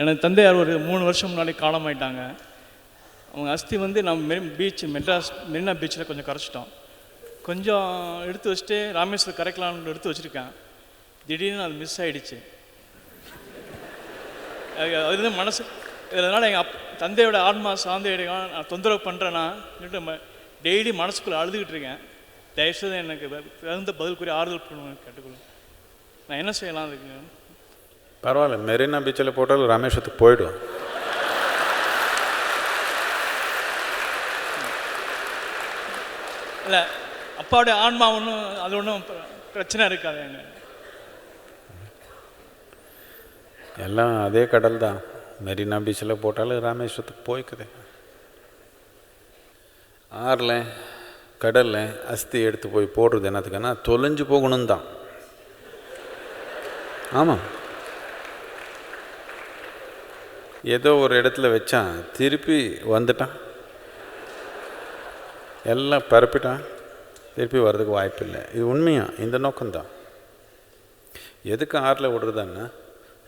எனக்கு தந்தையார் ஒரு மூணு வருஷம் முன்னாடி காலமாயிட்டாங்க. அவங்க அஸ்தி வந்து நம்ம மெரி பீச் மெட்ராஸ் மெரினா பீச்சில் கொஞ்சம் கரைச்சிட்டோம். கொஞ்சம் எடுத்து வச்சுட்டு ராமேஸ்வரம் கரைக்கலாம்னு எடுத்து வச்சுருக்கேன். திடீர்னு அது மிஸ் ஆகிடுச்சு அது வந்து மனசு இதனால் எங்கள் அப் தந்தையோட ஆன்மா சாந்தி அடையும் நான் தொந்தரவு பண்ணுறேன்னா சொல்லிட்டு டெய்லி மனசுக்குள்ளே அழுதுகிட்டு இருக்கேன். தயவுசெய்து எனக்கு தகுந்த பதில் கூறி ஆறுதல் பண்ணுவேன் கேட்டுக்கொள்ளும் நான் என்ன செய்யலாம் அதுக்கு? பரவாயில்ல மெரினா பீச்சில் போட்டாலும் ராமேஸ்வரத்துக்கு போயிடும் இல்லை அப்பாவுடைய ஆன்மா ஒன்றும் அது ஒன்றும் பிரச்சனை இருக்காது எங்க எல்லாம் அதே கடல் தான். மெரினா பீச்சில் போட்டாலும் ராமேஸ்வரத்துக்கு போய்க்குது. ஆறில் கடலில் அஸ்தி எடுத்து போய் போடுறது என்னத்துக்குன்னா தொலைஞ்சு போகணும் தான் ஆமாம் ஏதோ ஒரு இடத்துல வச்சான் திருப்பி வந்துட்டான். எல்லாம் பரப்பிட்டான் திருப்பி வர்றதுக்கு வாய்ப்பு இல்லை. இது உண்மையாக இந்த நோக்கம்தான். எதுக்கு ஆறில் விடுறதுன்னா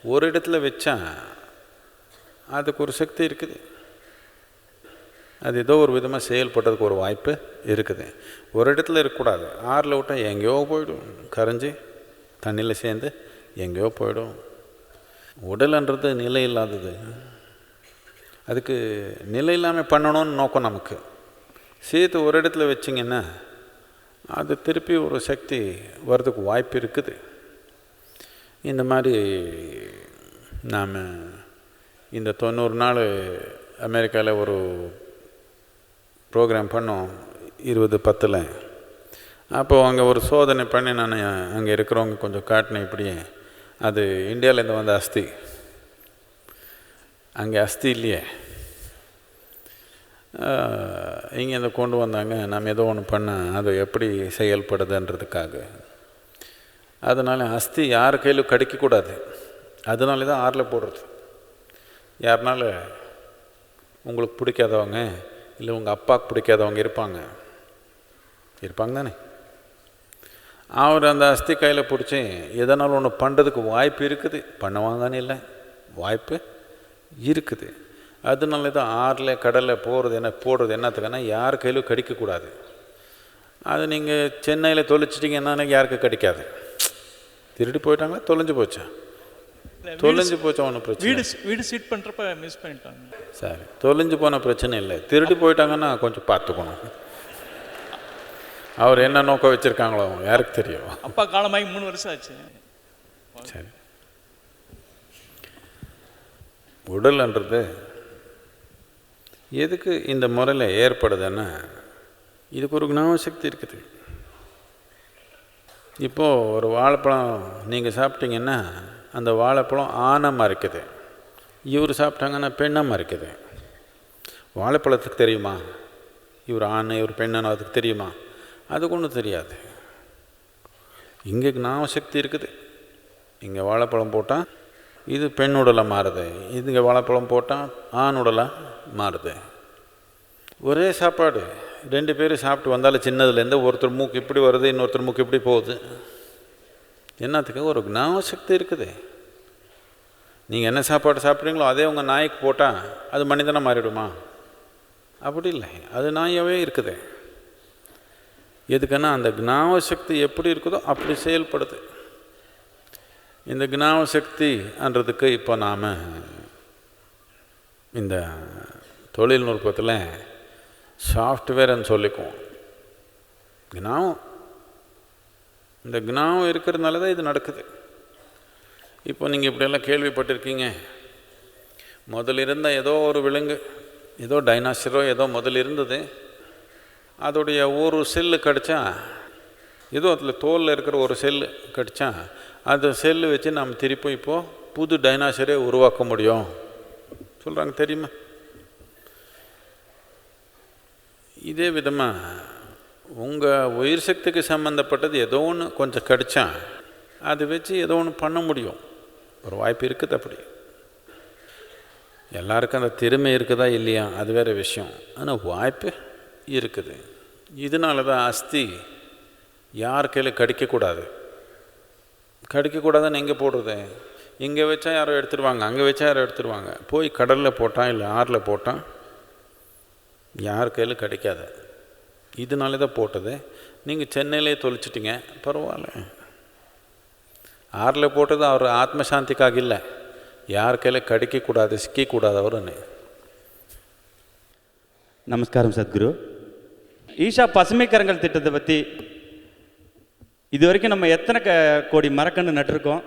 ஒரு இடத்துல வச்சா அதுக்கு ஒரு சக்தி இருக்குது. அது ஏதோ ஒரு விதமாக செயல்படுறதுக்கு ஒரு வாய்ப்பு இருக்குது. ஒரு இடத்துல இருக்கக்கூடாது. ஆறில் விட்டால் எங்கேயோ போயிடும். கரைஞ்சி தண்ணியில் சேர்ந்து எங்கேயோ போயிடும். உடல்ன்றது நிலை இல்லாதது அதுக்கு நிலை இல்லாமல் பண்ணணும்னு நோக்கம் நமக்கு. சேர்த்து ஒரு இடத்துல வச்சிங்கன்னா அது திருப்பி ஒரு சக்தி வர்றதுக்கு வாய்ப்பு இருக்குது. இந்த மாதிரி நாம் இந்த தொண்ணூறு நாள் அமெரிக்காவில் ஒரு ப்ரோக்ராம் பண்ணோம் இருபது பத்தில். அப்போது அங்கே ஒரு சோதனை பண்ணி நான் அங்கே இருக்கிறவங்க கொஞ்சம் காட்டினேன் இப்படியே. அது இந்தியாவிலேருந்து வந்த அஸ்தி. அங்கே அஸ்தி இல்லையே. இங்கேருந்து கொண்டு வந்தாங்க. நம்ம ஏதோ ஒன்று பண்ண அது எப்படி செயல்படுதுன்றதுக்காக. அதனால் அஸ்தி யார் கையிலும் கடிக்கக்கூடாது. அதனால தான் ஆறில் போடுறது. யாருனால? உங்களுக்கு பிடிக்காதவங்க இல்லை உங்கள் அப்பாவுக்கு பிடிக்காதவங்க இருப்பாங்க. இருப்பாங்க தானே? அவர் அந்த அஸ்தி கையில் பிடிச்சி எதனாலும் ஒன்று பண்ணுறதுக்கு வாய்ப்பு இருக்குது? பண்ணுவாங்கன்னு இல்லை. வாய்ப்பு இருக்குது. அதனால தான் ஆறில் கடலில் போகிறது என்ன போடுறது என்னத்துக்குன்னா யார் கையிலும் கடிக்கக்கூடாது. அது நீங்கள் சென்னையில் தொலைச்சிட்டிங்கன்னா யாருக்கு கிடைக்காது. திருடி போயிட்டாங்களா தொலைஞ்சு போச்சா? தொலைஞ்சு போச்சா ஒன்றும் பிரச்சனை வீடு வீடு சீட் பண்ணுறப்ப மிஸ் பண்ணிட்டாங்க. சரி தொலைஞ்சு போன பிரச்சனை இல்லை. திருடி போயிட்டாங்கன்னா கொஞ்சம் பார்த்துக்கணும். அவர் என்ன நோக்கம் வச்சுருக்காங்களோ யாருக்கு தெரியும்? அப்பா காலமாகி மூணு வருஷம் ஆச்சு. சரி. உடல்ன்றது எதுக்கு இந்த முறையில் ஏற்படுதுன்னா இதுக்கு ஒரு ஞாபக சக்தி இருக்குது. இப்போது ஒரு வாழைப்பழம் நீங்கள் சாப்பிட்டீங்கன்னா அந்த வாழைப்பழம் ஆனமாக இருக்குது. இவர் சாப்பிட்டாங்கன்னா பெண்ணமாக இருக்குது? வாழைப்பழத்துக்கு தெரியுமா? இவர் ஆண் இவர் பெண்ணான்னு அதுக்கு தெரியுமா? அதுக்கு ஒன்றும் தெரியாது. இங்கே ஞாபக சக்தி இருக்குது. இங்கே வாழைப்பழம் போட்டால் இது பெண் உடலாக மாறுது. இதுங்க வாழைப்பழம் போட்டால் ஆண் உடலாக மாறுது. ஒரே சாப்பாடு. ரெண்டு பேரும் சாப்பிட்டு வந்தாலும் சின்னதுலேருந்து ஒருத்தர் மூக்கு இப்படி வருது இன்னொருத்தர் மூக்கு இப்படி போகுது. என்னத்துக்கு? ஒரு ஞாபக சக்தி இருக்குது. நீங்கள் என்ன சாப்பாடு சாப்பிட்றீங்களோ அதே உங்கள் நாய்க்கு போட்டால் அது மனிதனாக மாறிடுமா? அப்படி இல்லை. அது நாயாகவே இருக்குது. எதுக்குன்னா அந்த ஞாபக சக்தி எப்படி இருக்குதோ அப்படி செயல்படுது. இந்த ஞாபக சக்தின்றதுக்கு இப்போ நாம் இந்த தொழில்நுட்பத்தில் சாஃப்ட்வேர்னு சொல்லிக்குவோம். ஞாபகம் இந்த ஞாபகம் இருக்கிறதுனால தான் இது நடக்குது. இப்போ நீங்கள் இப்படியெல்லாம் கேள்விப்பட்டிருக்கீங்க. முதலிருந்த ஏதோ ஒரு விலங்கு ஏதோ டைனாசரோ ஏதோ முதல் இருந்தது அதோடைய ஒரு செல்லு கடித்தா ஏதோ அதில் தோலில் இருக்கிற ஒரு செல்லு கடித்தா அந்த செல்லு வச்சு நம்ம திருப்பி இப்போது புது டைனாசரே உருவாக்க முடியும். சொல்கிறாங்க தெரியுமா? இதே விதமாக உங்கள் உயிர் சக்திக்கு சம்மந்தப்பட்டது ஏதோ ஒன்று கொஞ்சம் கடிச்சா அதை வச்சு ஏதோ ஒன்று பண்ண முடியும். ஒரு வாய்ப்பு இருக்குது அப்படி. எல்லாருக்கும் அந்த திறமை இருக்குதா இல்லையா? அது வேறு விஷயம். ஆனால் வாய்ப்பு இருக்குது. இதனால தான் அஸ்தி யார் கையில் கடிக்கக்கூடாது. கடிக்கக்கூடாதுன்னு எங்கே போடுறது? இங்கே வச்சா யாரோ எடுத்துருவாங்க அங்கே வச்சா யாரோ எடுத்துருவாங்க. போய் கடலில் போட்டான் இல்லை ஆறில் போட்டான் யார் கையில் கிடைக்காது. இதனால தான் போட்டது. நீங்கள் சென்னையிலே தொலைச்சிட்டிங்க பரவாயில்ல. ஆறில் போட்டது அவர் ஆத்மசாந்திக்காக இல்லை. யார் கையில் கிடைக்கக்கூடாது சிக்கக்கூடாது அவருன்னு. நமஸ்காரம் சத்குரு. ஈஷா பசுமை கரங்கள் திட்டத்தை பற்றி இது வரைக்கும் நம்ம எத்தனை க கோடி மரக்கன்று நட்டிருக்கோம்?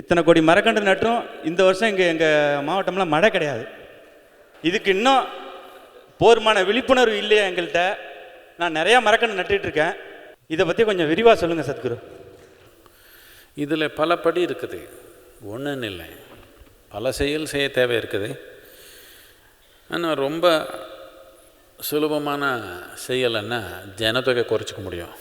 இத்தனை கோடி மரக்கன்று நட்டும். இந்த வருஷம் இங்கே எங்கள் மாவட்டம்லாம் மழை கிடையாது. இதுக்கு இன்னும் போர்மான விழிப்புணர்வு இல்லையா எங்கள்கிட்ட? நான் நிறையா மரக்கன்று நட்டுட்ருக்கேன் இதை பற்றி கொஞ்சம் விரிவாக சொல்லுங்கள் சத்குரு. இதில் பல படி இருக்குது. ஒன்றுன்னு இல்லை. பல செயல் செய்ய தேவை இருக்குது. ஆனால் ரொம்ப சுலபமான செயலைன்னா ஜனத்தொகை குறைச்சிக்க முடியும்.